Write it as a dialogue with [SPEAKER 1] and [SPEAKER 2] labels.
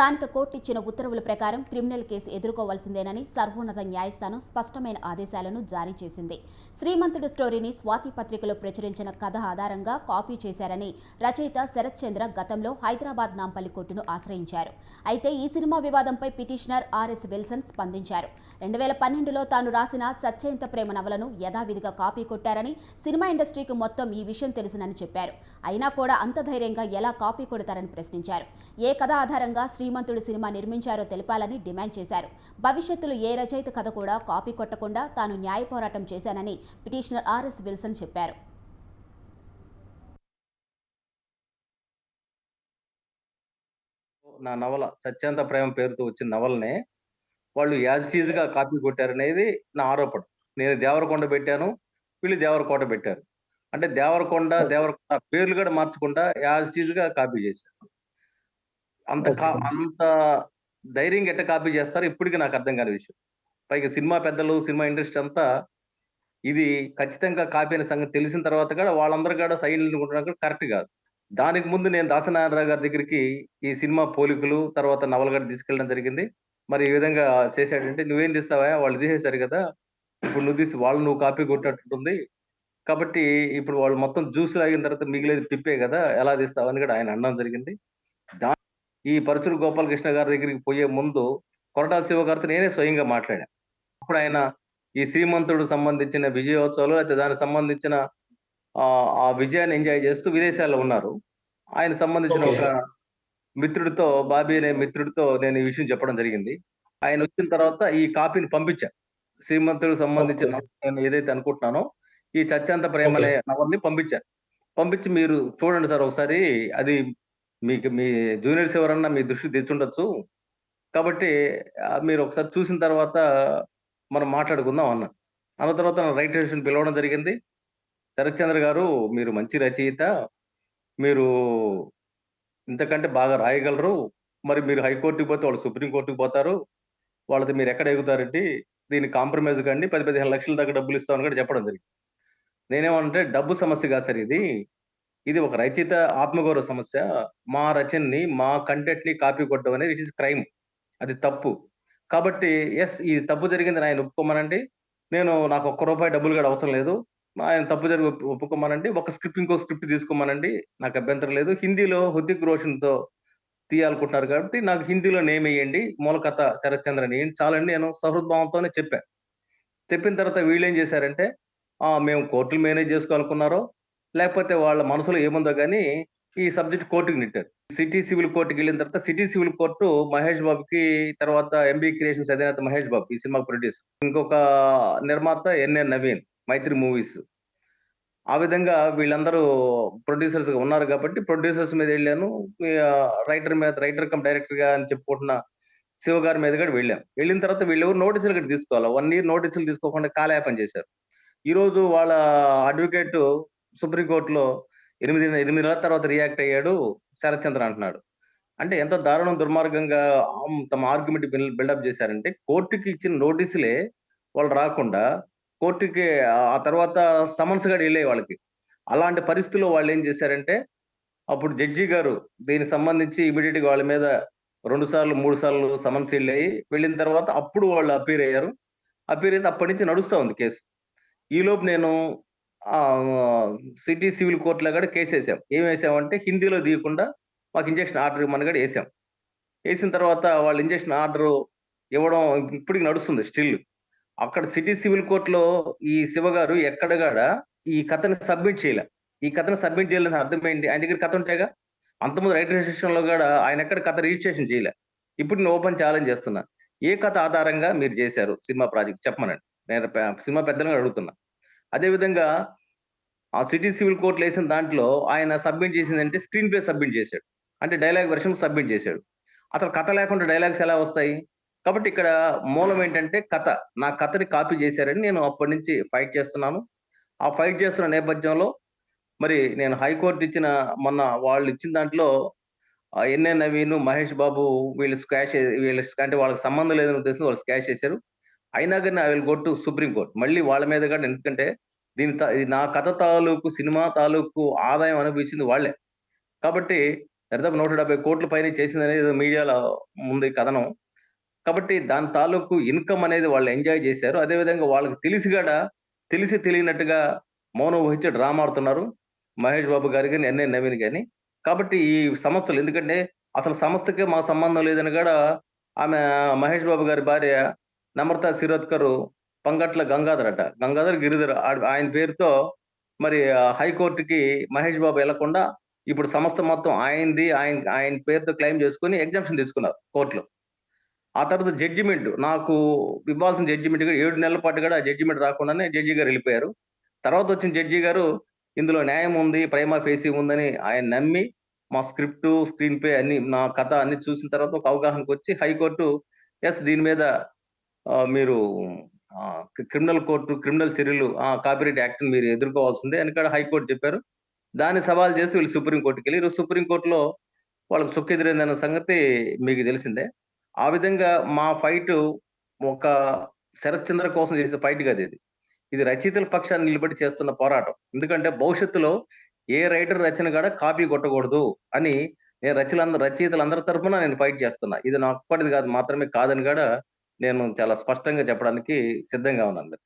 [SPEAKER 1] స్థానిక కోర్టు ఇచ్చిన ఉత్తర్వుల ప్రకారం క్రిమినల్ కేసు ఎదుర్కోవాల్సిందేనని సర్వోన్నత న్యాయస్థానం స్పష్టమైన ఆదేశాలను జారీ చేసింది. శ్రీమంతుడు స్టోరీని స్వాతి పత్రికలో ప్రచురించిన కథ ఆధారంగా కాపీ చేశారని రచయిత శరత్ చంద్ర గతంలో హైదరాబాద్ నాంపల్లి కోర్టును ఆశ్రయించారు. అయితే ఈ సినిమా వివాదంపై పిటిషనర్ ఆర్ఎస్ విల్సన్ స్పందించారు. రెండు వేల పన్నెండులో తాను రాసిన చచ్చేంత ప్రేమ నవలను యథావిధిగా కాపీ కొట్టారని సినిమా ఇండస్ట్రీకి మొత్తం ఈ విషయం తెలుసునని చెప్పారు. అయినా కూడా అంత ధైర్యంగా ఎలా కాపీ కొడతారని ప్రశ్నించారు. ఏ కథ ఆధారంగా శ్రీమంతుడు సినిమా నిర్మించారో తెలపాలని డిమాండ్ చేశారు. భవిష్యత్తులో ఏ రచయిత కథ కూడా కాపీ కొట్టకుండా తాను న్యాయ పోరాటం చేశానని పిటిషనర్ ఆర్ఎస్ విల్సన్ చెప్పారు.
[SPEAKER 2] నా నవల సత్యాంత ప్రేమ పేరుతో వచ్చిన నవలనే వాళ్ళు యాజ్ టీజ్గా కాపీ కొట్టారనేది నా ఆరోపణ. నేను దేవరకొండ పెట్టాను వీళ్ళు దేవరకోట పెట్టారు. అంటే దేవరకొండ దేవరకొండ పేర్లు కూడా మార్చకుండా యాజ్ టీజ్గా కాపీ చేశారు. అంత కా- అంత ధైర్యంగా ఎట్ట కాపీ చేస్తారు ఇప్పటికీ నాకు అర్థం కాని విషయం. పైగా సినిమా పెద్దలు సినిమా ఇండస్ట్రీ అంతా ఇది ఖచ్చితంగా కాపీ అనే సంగతి తెలిసిన తర్వాత కూడా వాళ్ళందరూ కూడా సైన్ అనుకుంటున్నా కూడా కరెక్ట్ కాదు. దానికి ముందు నేను దాసనారాయణ గారి దగ్గరికి ఈ సినిమా పోలికలు తర్వాత నవల గారు తీసుకెళ్ళడం జరిగింది. మరి ఈ విధంగా చేశాడంటే నువ్వేం తీస్తావా? వాళ్ళు తీసేశారు కదా. ఇప్పుడు నువ్వు తీసి వాళ్ళు నువ్వు కాపీ కొట్టినట్టుంది కాబట్టి ఇప్పుడు వాళ్ళు మొత్తం జ్యూస్ తాగిన తర్వాత మిగిలేదు తిప్పే కదా. ఎలా తీస్తావని కూడా ఆయన అనడం జరిగింది. ఈ పరచురు గోపాలకృష్ణ గారి దగ్గరికి పోయే ముందు కొరటాల శివ గారితో నేనే స్వయంగా మాట్లాడా. అప్పుడు ఆయన ఈ శ్రీమంతుడు సంబంధించిన విజయోత్సవాలు అయితే దానికి సంబంధించిన ఆ ఆ విజయాన్ని ఎంజాయ్ చేస్తూ విదేశాల్లో ఉన్నారు. ఆయన సంబంధించిన. ఒక మిత్రుడితో బాబీ అనే మిత్రుడితో నేను ఈ విషయం చెప్పడం జరిగింది. ఆయన వచ్చిన తర్వాత ఈ కాపీని పంపించా. శ్రీమంతుడు సంబంధించిన. నేను ఏదైతే అనుకుంటున్నానో ఈ చచ్చాంత ప్రేమ అనే నవల్ని పంపించాను పంపించి మీరు చూడండి సార్ ఒకసారి అది మీకు మీ జూనియర్స్ ఎవరన్నా మీ దృష్టికి తెచ్చుండొచ్చు. కాబట్టి మీరు ఒకసారి చూసిన తర్వాత మనం మాట్లాడుకుందాం అన్న. అన్న తర్వాత రైట్ స్టేషన్ పిలవడం జరిగింది. శరత్చంద్ర గారు మీరు మంచి రచయిత. మీరు ఇంతకంటే బాగా రాయగలరు. మరి మీరు హైకోర్టుకి పోతే వాళ్ళు సుప్రీంకోర్టుకి పోతారు. వాళ్ళతో మీరు ఎక్కడ ఎగుతారండి? దీన్ని కాంప్రమైజ్ కండి. పది పదిహేను లక్షల దాకా డబ్బులు ఇస్తామని కూడా చెప్పడం జరిగింది. నేనేమంటే డబ్బు సమస్య కాదు సార్ ఇది. ఇది ఒక రచయిత ఆత్మగౌరవ సమస్య. మా రచనని మా కంటెంట్ని కాపీ కొట్టడం అనేది ఇట్ ఇస్ క్రైమ్. అది తప్పు. కాబట్టి ఎస్ ఈ తప్పు జరిగింది ఆయన ఒప్పుకోమనండి. నేను నాకు ఒక్క రూపాయి డబ్బులు కూడా అవసరం లేదు. ఆయన తప్పు జరిగి ఒప్పుకోమనండి. ఒక స్క్రిప్ట్ ఇంకో స్క్రిప్ట్ తీసుకోమనండి. నాకు అభ్యంతరం లేదు. హిందీలో హృతిక్ రోషన్తో తీయాలనుకుంటున్నారు కాబట్టి నాకు హిందీలో నేమ్ వేయండి. మూలకత శరత్ చంద్రని వేయండి. చాలండి. నేను సహృద్భావంతోనే చెప్పాను చెప్పిన తర్వాత వీళ్ళు ఏం చేశారంటే మేము కోర్టులు మేనేజ్ చేసుకోవాలనుకున్నారో లేకపోతే వాళ్ళ మనసులో ఏముందో కానీ ఈ సబ్జెక్ట్ కోర్టుకి నెట్టారు. సిటీ సివిల్ కోర్టుకి వెళ్ళిన తర్వాత సిటీ సివిల్ కోర్టు మహేష్ బాబుకి తర్వాత ఎంబీ క్రియేషన్స్ అధినేత మహేష్ బాబు ఈ సినిమా ప్రొడ్యూసర్ ఇంకొక నిర్మాత ఎన్ఎన్ నవీన్ మైత్రి మూవీస్. ఆ విధంగా వీళ్ళందరూ ప్రొడ్యూసర్స్గా ఉన్నారు కాబట్టి ప్రొడ్యూసర్స్ మీద వెళ్ళాను. రైటర్ మీద రైటర్ కమ్ డైరెక్టర్గా అని చెప్పుకుంటున్న శివ గారి మీద కూడా వెళ్ళాను. వెళ్ళిన తర్వాత వీళ్ళు ఎవరు నోటీసులు కూడా తీసుకోవాలి? వన్ ఇయర్ నోటీసులు తీసుకోకుండా కాలయాపన చేశారు. ఈ రోజు వాళ్ళ అడ్వకేట్ సుప్రీంకోర్టులో ఎనిమిది ఎనిమిది నెలల తర్వాత రియాక్ట్ అయ్యాడు శరత్చంద్ర అంటున్నాడు. అంటే ఎంతో దారుణం దుర్మార్గంగా తమ ఆర్గ్యుమెంట్ బిల్డప్ చేశారంటే కోర్టుకి ఇచ్చిన నోటీసులే వాళ్ళు రాకుండా కోర్టుకి ఆ తర్వాత సమన్స్ కూడా వెళ్ళాయి వాళ్ళకి. అలాంటి పరిస్థితుల్లో వాళ్ళు ఏం చేశారంటే అప్పుడు జడ్జి గారు దీనికి సంబంధించి ఇమీడియట్గా వాళ్ళ మీద రెండు సార్లు మూడు సార్లు సమన్స్ వెళ్ళాయి. వెళ్ళిన తర్వాత అప్పుడు వాళ్ళు అపీర్ అయ్యారు. అపీర్ అయితే అప్పటి నుంచి నడుస్తూ ఉంది కేసు. ఈలోపు నేను సిటీ సివిల్ కోర్టులో కూడా కేసు వేసాం. ఏం వేసామంటే హిందీలో తీయకుండా మాకు ఇంజక్షన్ ఆర్డర్ ఇవ్వమని కూడా వేసాం. వేసిన తర్వాత వాళ్ళు ఇంజక్షన్ ఆర్డర్ ఇవ్వడం ఇప్పటికి నడుస్తుంది స్టిల్. అక్కడ సిటీ సివిల్ కోర్టులో ఈ శివ గారు ఎక్కడగాడ ఈ కథని సబ్మిట్ చేయలే. ఈ కథను సబ్మిట్ చేయాలని అర్థం ఏంటి ఆయన దగ్గర కథ ఉంటాయిగా? అంతకుముందు రైట్ రిజిస్ట్రేషన్లో కూడా ఆయన ఎక్కడ కథ రిజిస్ట్రేషన్ చేయలే. ఇప్పుడు నేను ఓపెన్ ఛాలెంజ్ చేస్తున్నా. ఏ కథ ఆధారంగా మీరు చేశారు సినిమా ప్రాజెక్ట్? చెప్పమనండి. నేను సినిమా పెద్దలుగా అడుగుతున్నా. అదేవిధంగా ఆ సిటీ సివిల్ కోర్టులో వేసిన దాంట్లో ఆయన సబ్మిట్ చేసిందంటే స్క్రీన్ ప్లే సబ్మిట్ చేశాడు. అంటే డైలాగ్ వెర్షన్ సబ్మిట్ చేశాడు. అసలు కథ లేకుండా డైలాగ్స్ ఎలా వస్తాయి? కాబట్టి ఇక్కడ మూలం ఏంటంటే కథ. నా కథని కాపీ చేశారని నేను అప్పటి నుంచి ఫైట్ చేస్తున్నాను. ఆ ఫైట్ చేస్తున్న నేపథ్యంలో మరి నేను హైకోర్టు ఇచ్చిన మొన్న వాళ్ళు ఇచ్చిన దాంట్లో ఎన్ఎన్ నవీన్ మహేష్ బాబు వీళ్ళు స్కాష్ వీళ్ళు అంటే వాళ్ళకి సంబంధం లేదని ఉద్దేశం వాళ్ళు స్కాష్ చేశారు. అయినా కానీ I will go to supreme court మళ్ళీ వాళ్ళ మీద కూడా ఎందుకంటే దీని తా- నా కథ తాలూకు సినిమా తాలూకు ఆదాయం అనిపించింది వాళ్ళే కాబట్టి దాదాపు 170 కోట్ల పైన చేసిందనేది అనేది మీడియాలో ఉంది కథనం. కాబట్టి దాని తాలూకు ఇన్‌కమ్ అనేది వాళ్ళు ఎంజాయ్ చేశారు. అదే విధంగా వాళ్ళకి తెలిసి కూడా తెలిసి తెలియనట్టుగా మౌనం వహించి డ్రామా ఆడుతున్నారు. మహేష్ బాబు గారు కానీ ఎన్‌ఎన్ నవీన్ కానీ కాబట్టి ఈ సంస్థలు ఎందుకంటే అసలు సంస్థకే మా సంబంధం లేదని కూడా ఆమె మహేష్ బాబు గారి భార్య నమ్రత శిరోద్కర్ పంగట్ల గంగాధర్ అట. గంగాధర్, గిరిధర్ ఆయన పేరుతో మరి హైకోర్టుకి మహేష్ బాబు వెళ్ళకుండా ఇప్పుడు సంస్థ మొత్తం ఆయనది. ఆయన ఆయన పేరుతో క్లెయిమ్ చేసుకొని ఎగ్జామ్షన్ తీసుకున్నారు కోర్టులో ఆ తర్వాత జడ్జిమెంట్ నాకు ఇవ్వాల్సిన జడ్జిమెంట్ కూడా ఏడు నెలల పాటు కూడా జడ్జిమెంట్ రాకుండానే జడ్జి గారు వెళ్ళిపోయారు తర్వాత వచ్చిన జడ్జి గారు ఇందులో న్యాయం ఉంది. ప్రేమ ఫేసి ఉందని ఆయన నమ్మి మా స్క్రిప్ట్, స్క్రీన్ ప్లే అన్ని నా కథ అన్ని చూసిన తర్వాత ఒక అవగాహనకు వచ్చి హైకోర్టు ఎస్ దీని మీద మీరు క్రిమినల్ కోర్టు క్రిమినల్ చర్యలు ఆ! కాపీరైట్ యాక్ట్ మీరు ఎదుర్కోవాల్సిందే అని కూడా చెప్పారు. దాన్ని సవాల్ చేస్తూ వీళ్ళు సుప్రీం వెళ్ళి సుప్రీం కోర్ట్‌లో వాళ్ళకి చుక్కెదురైందన్న సంగతి మీకు తెలిసిందే. ఆ విధంగా మా ఫైటు ఒక శరత్ చంద్ర కోసం చేసే ఫైట్ కాదు ఇది ఇది రచయితల పక్షాన్ని నిలబడి చేస్తున్న పోరాటం. ఎందుకంటే భవిష్యత్తులో ఏ రైటర్ రచన కూడా కాపీ కొట్టకూడదు అని నేను రచయితలందరూ రచయితలందరి తరఫున నేను ఫైట్ చేస్తున్నా. ఇది నా ఒక్కడిది కాదు మాత్రమే కాదని కూడా నేను చాలా స్పష్టంగా చెప్పడానికి సిద్ధంగా ఉన్నాను.